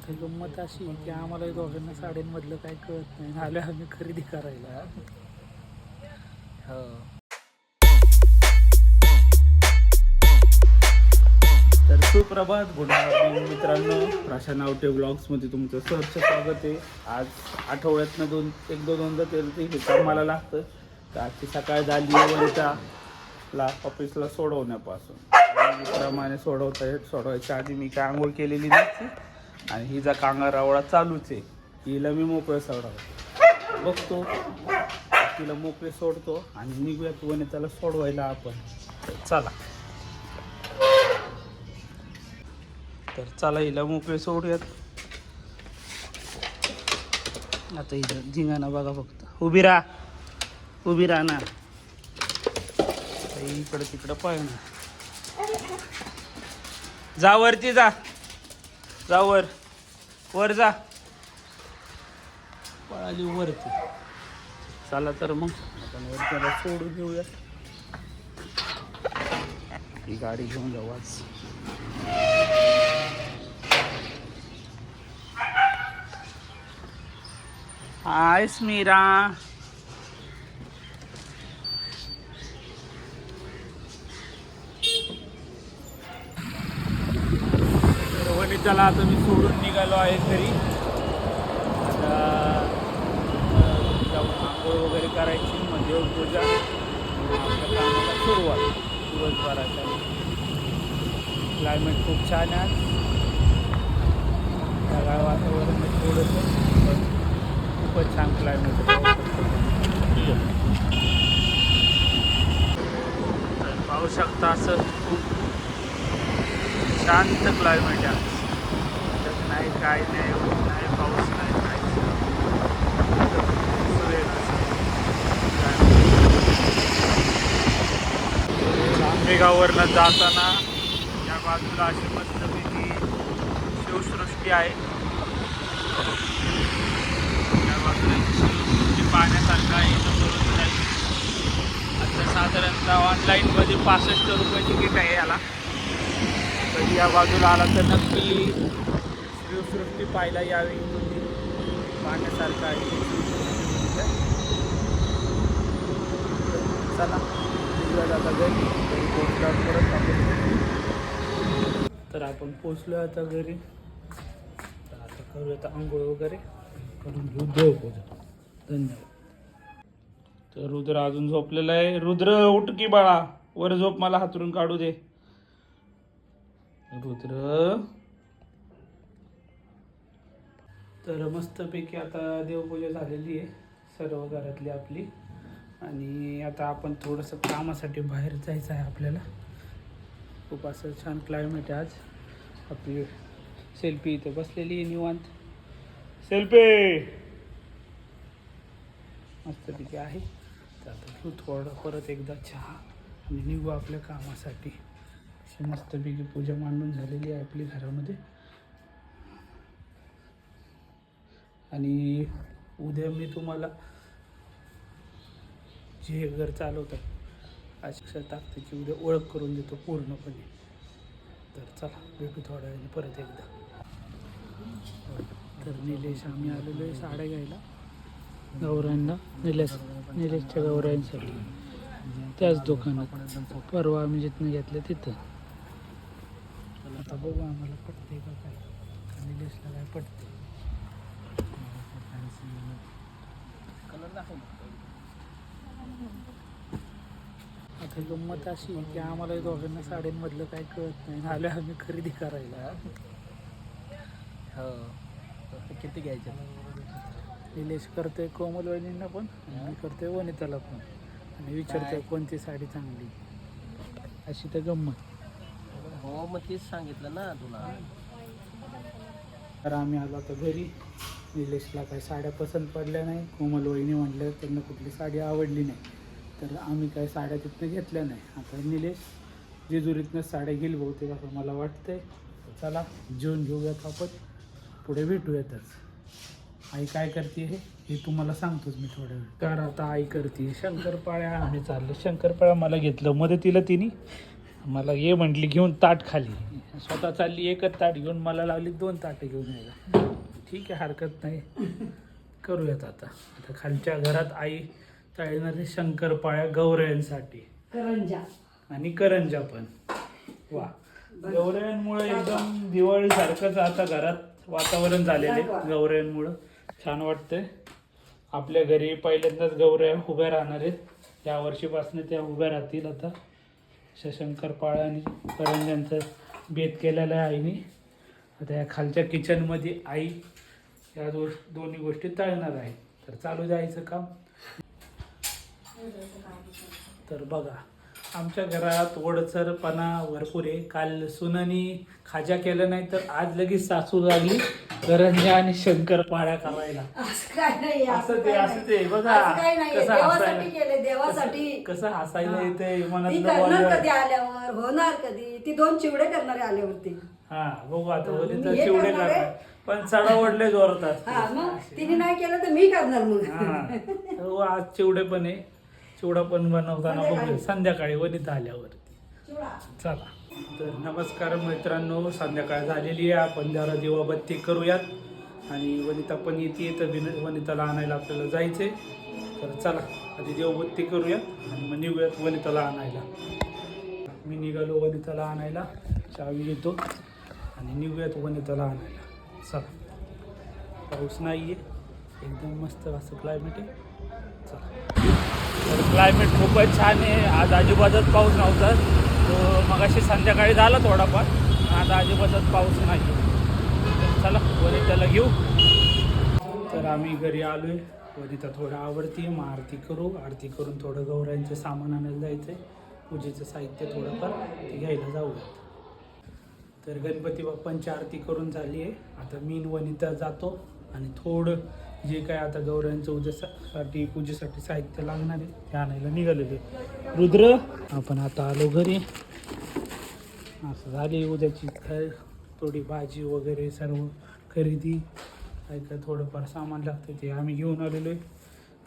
आता गंमत अशी की आम्हाला दोघांना साड्यांमधलं काय कळत नाही. आलो आम्ही खरेदी करायला. हो. तर सुप्रभात गुड मॉर्निंग मित्रांनो. प्राशा नावटे ब्लॉग्समध्ये तुमचं सहर्ष स्वागत आहे. आज आठवड्यातनं दोन एक दोन दोनदा तेल ते हे कामाला लागतं तर आजची सकाळ झाली वनिता ला ऑफिसला सोडवण्यापासून. प्रमाणे सोडवता येत सोडवायच्या आधी मी काय आंघोळ केलेली नसते आणि हिचा कांगा रावळा चालूच आहे. हिला मी मोकळे सोडवतो बघतो. तिला मोकळे सोडतो आणि निघूयात वनिताला सोडवायला आपण. तर चला. तर चला हिला मोकळे सोडूयात. आता इथं झिंगाणा बघा फक्त. उभी राहा. उभी राहा ना. इकडं तिकडं पाहणार जा वरती जा. जावर वर जा. पळाली वरती. चला तर मग. आपण वर त्याला सोडून घेऊया ही गाडी घेऊन जाऊ आज. हाय स्मीरा चला आता मी सोडून निघालो आहे घरी. आता जाऊन आंघोळ वगैरे करायची मग देवपूजा आपल्या कामाला सुरुवात दिवसभराच्या. क्लायमेट खूप छान आहे. सगळं ढगाळ वातावरण थोडंसं पण खूपच छान क्लायमेट पाहू शकता असं खूप शांत क्लायमेट आहे. काय नाही ऊन नाही पाऊस नाही काहीच नाही. आंबेगाववरनं जाताना या बाजूला अशी मस्तपैकी शिवसृष्टी आहे. या बाजूला शिवसृष्टी पाहण्यासारखं आहे. इथं करून आता साधारणतः ऑनलाईनमध्ये पासष्ट रुपये तिकीट आहे याला. कधी या बाजूला आला तर नक्की शिवसृष्टी पाहायला यावी. म्हणजे पाहण्यासारखं आहे. चला आता घरी. परत आपण तर आपण पोचलो आता घरी. तर आता करूया आता आंघोळ वगैरे. करून घेऊ देवपूजा धन्यवाद. तर रुद्र अजून झोपलेला आहे. रुद्र उठ की बाळा. वर झोप मला हातरून काढू दे. रुद्र. तर मस्तपैकी आता देवपूजा झालेली आहे सर्व घरातली आपली. आणि आता आपण थोडंसं कामासाठी बाहेर जायचं आहे आपल्याला. खूप असं छान क्लायमेट आहे आज. आपली सेल्फी इथे बसलेली आहे निवांत. सेल्फी मस्तपैकी आहे. तर आता घेऊ थोडं परत एकदा चहा. आणि निघू आपल्या कामासाठी. अशी मस्तपैकी पूजा मांडून झालेली आहे आपली घरामध्ये. आणि उद्या मी तुम्हाला जे घर चालवतात अशा ताकदीची उद्या ओळख करून देतो पूर्णपणे. तर चला भेटू थोड्या वेळाने परत एकदा. तर निलेश आम्ही आलेलो आहे साड्या घ्यायला. गौरांना निलेश निलेशच्या गौरांसाठी. त्याच दुकानात. परवा आम्ही जिथनं घेतलं तिथं. आता बघू आम्हाला पटते का काय. निलेशला काय पटते आता गंमत अशी की आम्हाला दोघांना साड्यांमधलं काय कळत नाही आलो आम्ही खरेदी करायला. हो. किती घ्यायचे? निलेश करतोय कोमल वहिनींना पण मी करतोय वनिताला पण. आणि विचारतोय कोणती साडी चांगली? अशी तर गंमत. हो मग तेच सांगितलं ना तुला. तर आम्ही आलो आता घरी. निलेशला काही साड्या पसंत पडल्या नाही. कोमल वहिनी म्हटलं त्यांना कुठली साडी आवडली नाही. तर आम्ही काही साड्या तिथनं घेतल्या नाही. आता निलेश जेजुरीतनं साड्या घेईल बहुतेक असं मला वाटतंय. चला जेवून घेऊयात आपण. पुढे भेटूयातच आई काय करते हे? हे तुम्हाला सांगतोच मी थोड्या वेळ. तर आता आई करते शंकरपाळ्या आणि चाललं. शंकरपाळ्या मला घेतलं मदतीला तिने. मला ये म्हटली घेऊन ताट खाली. स्वतः चालली एकच ताट घेऊन. मला लावली दोन ताटं घेऊन यायला. ठीक आहे हरकत नाही. करूयात आता. आता खालच्या घरात आई तळणारे शंकरपाळ्या गौरयांसाठी करंजा. आणि करंजा पण. वा. गौरयांमुळे एकदम दिवाळीसारखंच आता घरात वातावरण झालेले गौरयांमुळं छान वाटतंय. आपल्या घरी पहिल्यांदाच गौऱ्या उभ्या राहणार आहेत. या वर्षीपासून त्या उभ्या राहतील आता. शंकरपाळ्या आणि करंजांचं बेत केलेलं आहे आईने. आता या खालच्या किचनमध्ये आई या दो दोन्ही गोष्टी तळणार आहे. तर चालू द्यायचं काम. तर बघा आमच्या घरात ओढसरपणा भरपूर आहे. काल सुनानी खाजा केलं नाही तर आज लगेच सासू लागली. करंजा आणि शंकरपाळ्या करायला असं ते असं. ते बघा. कसं हसायला कसं- हसायला येते ती मनातलं करणार बोल कधी आल्यावर? होणार कधी? ती दोन चिवडे करणारे आल्यावरती. हा बघू आता चिवडे करणार. पण चढा ओढले जोरात असते. हा मग तिने नाही केलं तर मी करणार मग. हा. तर व आज चिवडे पण आहे. चिवडा पण बनवताना बघूया संध्याकाळी वनित आल्यावरती. चला. तर नमस्कार मित्रांनो संध्याकाळ झालेली आहे. आपण जरा दिवाबत्ती करूयात. आणि वनिता पण येते तर विन- वनिताला आणायला आपल्याला जायचे तर चला आधी देवबत्ती करूयात. आणि मग निघूयात वनिताला आणायला. मी निघालो वनिताला आणायला. चावी घेतो. आणि निघूयात वनिताला आणायला. चला. पाऊस नाही आहे. एकदम मस्त असं क्लायमेट आहे. चला. तर क्लायमेट खूपच छान आहे. आज आजूबाजूत पाऊस नव्हता. तो मगाशी संध्याकाळी झाला थोडाफार. आज आजूबाजूत पाऊस नाही. तर चला वनिताला घेऊ. तर आम्ही घरी आलो आहे वनिता थोडं आवडती मग आरती करू. आरती करून थोडं गौरांचं सामान आणायला जायचं आहे पूजेचं साहित्य थोडंफार. ते घ्यायला जाऊयात. तर गणपती बाप्पांची आरती करून झाली आहे. आता मी वनिता जातो आणि थोडं जे काय आता गौऱ्यांचं उद्यासाठी पूजेसाठी साहित्य लागणार आहे ते आणायला निघालेले रुद्र आपण आता आलो घरी. असं झाली उद्याची काय थोडी भाजी वगैरे सर्व खरेदी. काय काय थोडंफार सामान लागतं ते आम्ही घेऊन आलेलो आहे.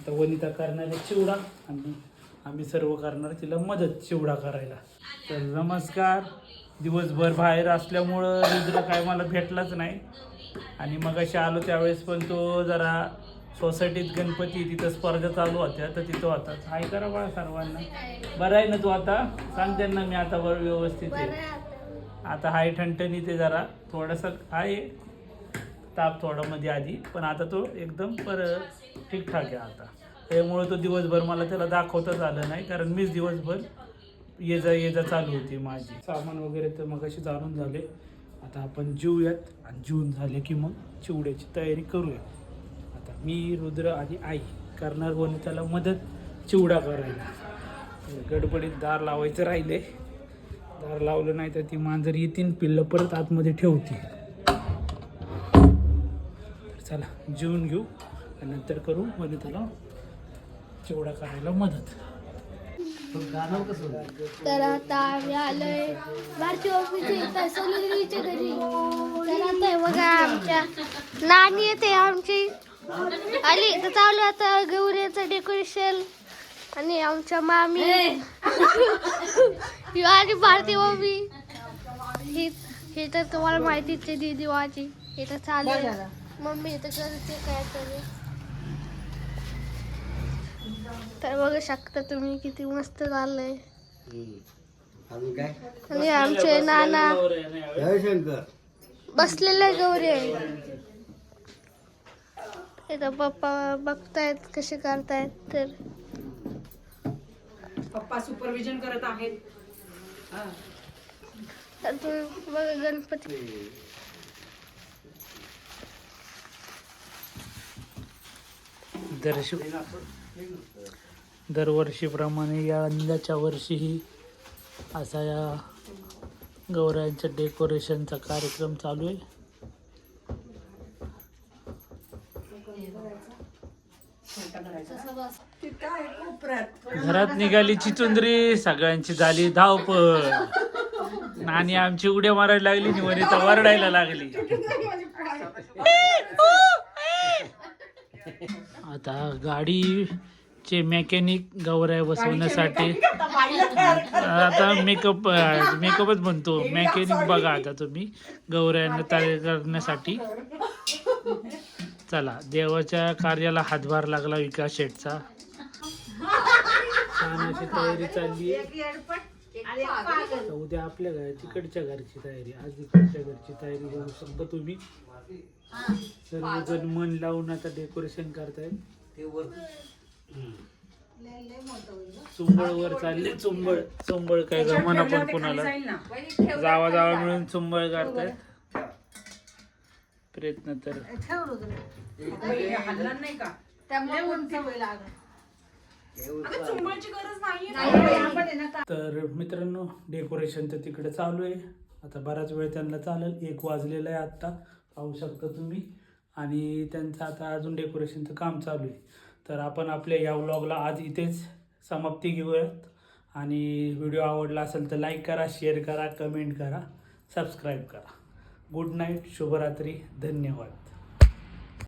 आता वनिता करणार आहे चिवडा आणि आम्ही सर्व करणार तिला मदत चिवडा करायला. तर नमस्कार. दिवसभर बाहेर असल्यामुळं रुद्र काय मला भेटलाच नाही. आणि मग अशी आलो त्यावेळेस पण तो जरा सोसायटीत गणपती तिथं स्पर्धा चालू होत्या तर तिथं होता. हाय करा बाळा सर्वांना. बरं आहे ना तू आता? सांग त्यांना मी आता बरं व्यवस्थित आहे. आता. हाय ठणठणी ते जरा. थोडंसं आहे ताप थोडा मध्ये आधी पण आता तो एकदम पर ठीकठाक आहे आता. त्यामुळे तो दिवसभर मला त्याला दाखवताच आलं नाही कारण मीच दिवसभर ये जा ये जा चालू होती माझी. सामान वगैरे तर मग अशी जाणून झाले. आता आपण जेऊयात आणि जेवून झाले की मग चिवड्याची तयारी करूया आता मी रुद्र आणि आई करणार कोणी त्याला मदत चिवडा करायला. गडबडीत दार लावायचं राहिले. दार लावलं नाही तर ती मांजर येतील पिल्लं परत आतमध्ये ठेवते. चला जेवून घेऊ आणि नंतर करू मध्ये त्याला चिवडा करायला मदत. तर आता आम्ही आलोय भारती ऑफिसच्या इथं सोलगिरीच्या घरी. तर आता हे बघा आमच्या नानी येते आमची. आली तर चालू आहे आता गौऱ्याचं डेकोरेशन आणि आमच्या मामी. ही आणि भारती मम्मी. ही हे तर तुम्हाला माहितीच आहे दीदी माझी हे तर चालू मम्मी इथं करते काय तरी. तर बघू शकता तुम्ही किती मस्त काय? आणि आमचे नाना जयशंकर बसलेले गौरी. आहे इथं पप्पा बघतायत कसे करतायत तर. पप्पा सुपरविजन करत आहेत. हा. तर तुम्ही बघा गणपती. दर्श दरवर्षीप्रमाणे या यंदाच्या वर्षीही असा या गौरायांच्या डेकोरेशनचा कार्यक्रम चालू आहे. घरात निघाली चिचुंदरी सगळ्यांची झाली धावपळ. नानी आमची उड्या मारायला लागली आणि वनिता वरडायला लागली. आता गाडी चे मेकॅनिक गौऱ्या बसवण्यासाठी. आता मेकअप मेकअपच म्हणतो. मेकॅनिक बघा आता तुम्ही. गौऱ्यांना तयार करण्यासाठी. चला देवाच्या कार्याला हातभार लागला विकास शेठचा. छान अशी तयारी चालली आहे. उद्या आपल्या घर तिकडच्या घरची तयारी. आज इकडच्या घरची तयारी करू शकता तुम्ही. सर्वजण मन लावून आता डेकोरेशन करतायत. ते वर चुंबळ वर चालले चुंबळ चुंबळ काय जमाना पण कोणाला जावा जावा मिळून चुंबळ करतायत प्रयत्न तर. तर मित्रांनो डेकोरेशन तर तिकडे चालू आहे. आता बराच वेळ त्यांना चालेल. एक वाजलेलं आहे आत्ता. पाहू शकता तुम्ही. आणि त्यांचं आता अजून डेकोरेशनचं काम चालू आहे. तर आपण आपल्या या व्लॉगला आज इथेच समाप्ती घेऊयात. आणि व्हिडिओ आवडला असेल तर लाईक करा शेअर करा कमेंट करा सबस्क्राईब करा. गुड नाईट शुभरात्री धन्यवाद.